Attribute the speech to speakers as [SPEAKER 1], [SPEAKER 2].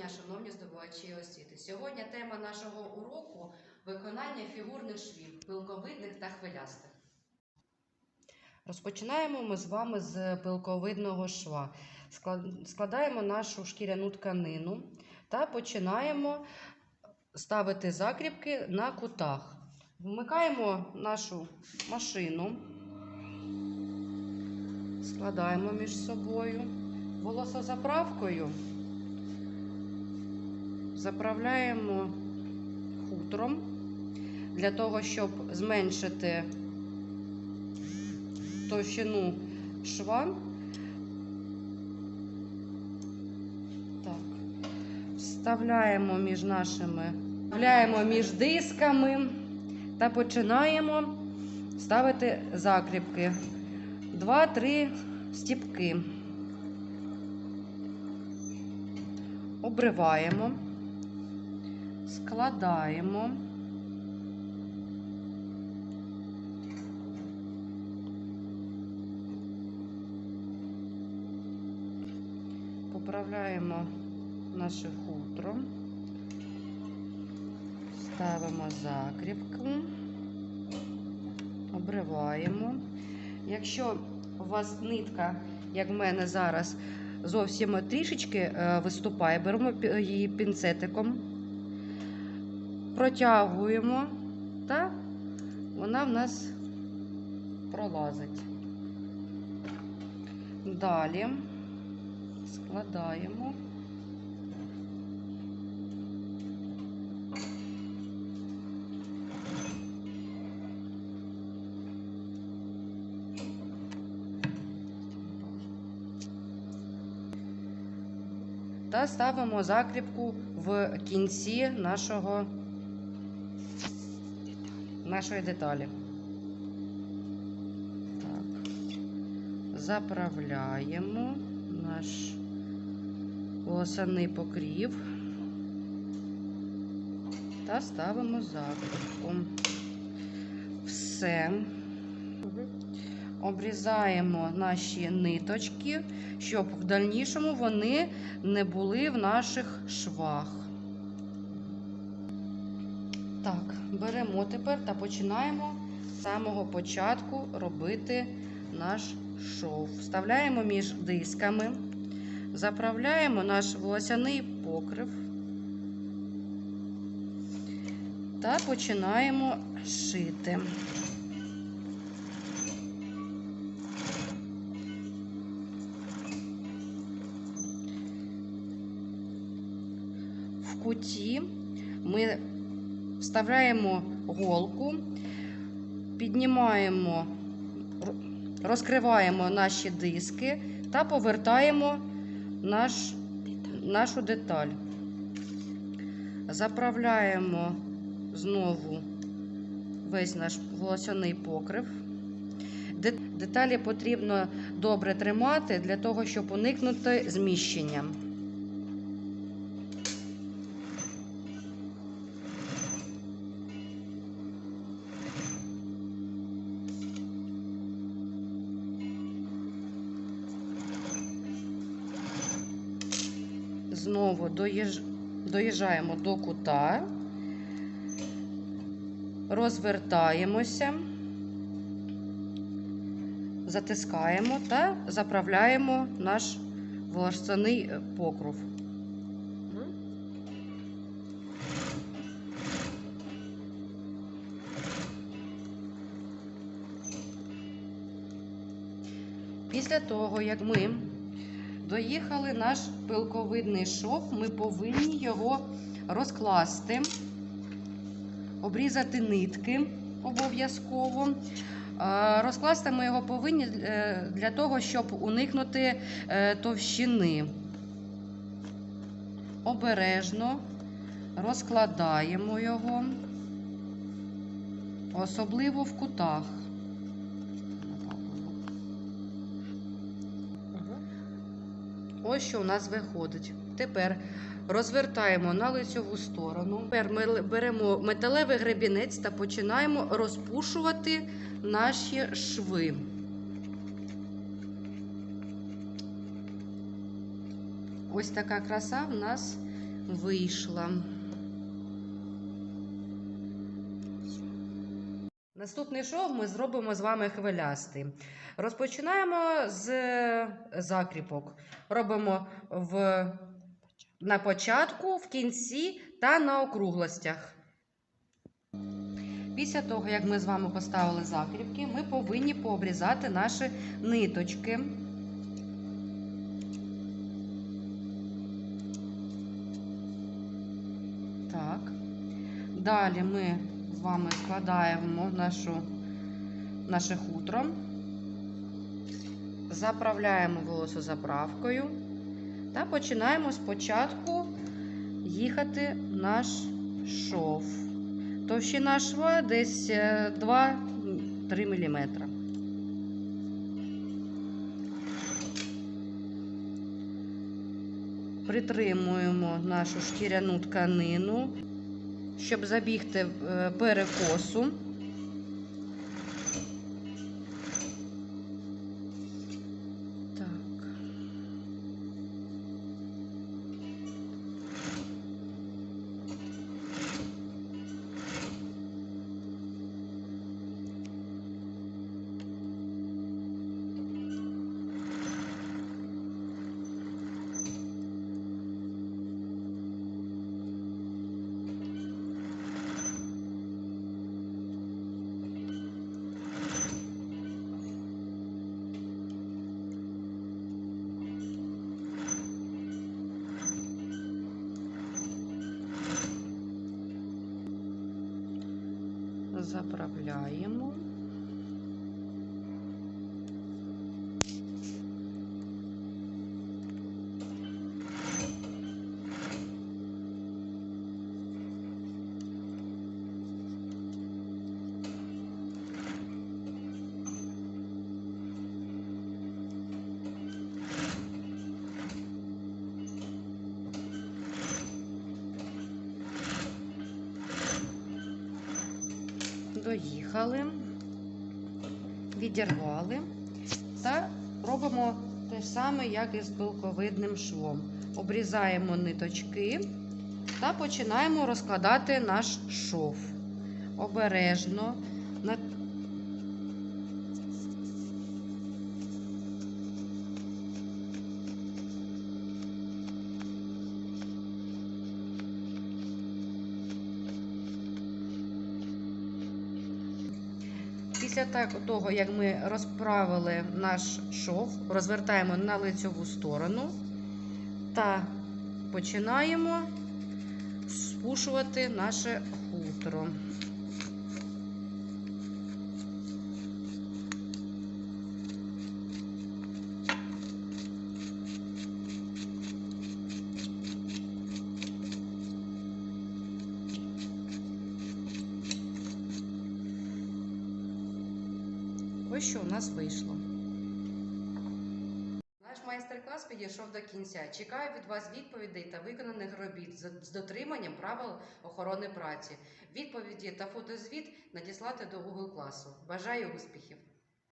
[SPEAKER 1] дня, шановні здобувачі освіти. Сьогодні тема нашого уроку виконання фігурних швів, пилковидних та хвилястих. Розпочинаємо ми з вами з пилковидного шва. Складаємо нашу шкіряну тканину та починаємо ставити закріпки на кутах. Вмикаємо нашу машину, складаємо між собою волосозаправкою. Заправляємо хутром для того, щоб зменшити товщину шва. Так. Вставляємо між нашими, вставляємо між дисками та починаємо ставити закріпки. Два-три стіпки. Обриваємо, складаємо. Поправляємо наше хутро, ставимо закріпку, обриваємо. Якщо у вас нитка, як в мене зараз, зовсім трішечки е, виступає, беремо її пінцетиком, протягуємо, та вона в нас пролазить. Далі складаємо. Та ставимо закріпку в кінці нашого, нашої деталі. Так. Заправляємо наш волосяний покрів та ставимо закріпку. Все. Обрізаємо наші ниточки, щоб в дальнішому вони не були в наших швах. Так, беремо тепер та починаємо з самого початку робити наш шов. Вставляємо між дисками, заправляємо наш волосяний покрив та починаємо шити. В куті ми вставляємо голку, піднімаємо, розкриваємо наші диски та повертаємо наш, нашу деталь. Заправляємо знову весь наш волосяний покрив. Деталі потрібно добре тримати для того, щоб уникнути зміщення. Знову доїж... доїжджаємо до кута, розвертаємося, затискаємо та заправляємо наш волосяний е, покров. Після того, як ми доїхали наш пилковидний шов, ми повинні його розкласти, обрізати нитки обов'язково. Е, Розкласти ми його повинні е, для того, щоб уникнути е, товщини. Обережно розкладаємо його, особливо в кутах. Ось що у нас виходить. Тепер розвертаємо на лицьову сторону. Тепер ми беремо металевий гребінець та починаємо розпушувати наші шви. Ось така краса в нас вийшла. Наступний шов ми зробимо з вами хвилястий. Розпочинаємо з закріпок. Робимо в, на початку, в кінці та на округлостях. Після того, як ми з вами поставили закріпки, ми повинні пообрізати наші ниточки. Так. Далі ми з вами складаємо нашу, наше хутро, заправляємо волосозаправкою та починаємо спочатку їхати наш шов. Товщина шва десь е, 2-3 мм. Притримуємо нашу шкіряну тканину, щоб забігти е, перекосу. Заправляємо. Доїхали, відірвали та робимо те ж саме, як і з пилковидним швом. Обрізаємо ниточки та починаємо розкладати наш шов. Обережно. Після того, як ми розправили наш шов, розвертаємо на лицьову сторону та починаємо спушувати наше хутро. Ось що у нас вийшло. Наш майстер-клас підійшов до кінця. Чекаю від вас відповідей та виконаних робіт з- дотриманням правил охорони праці. Відповіді та фотозвіт надіслати до Google класу. Бажаю успіхів!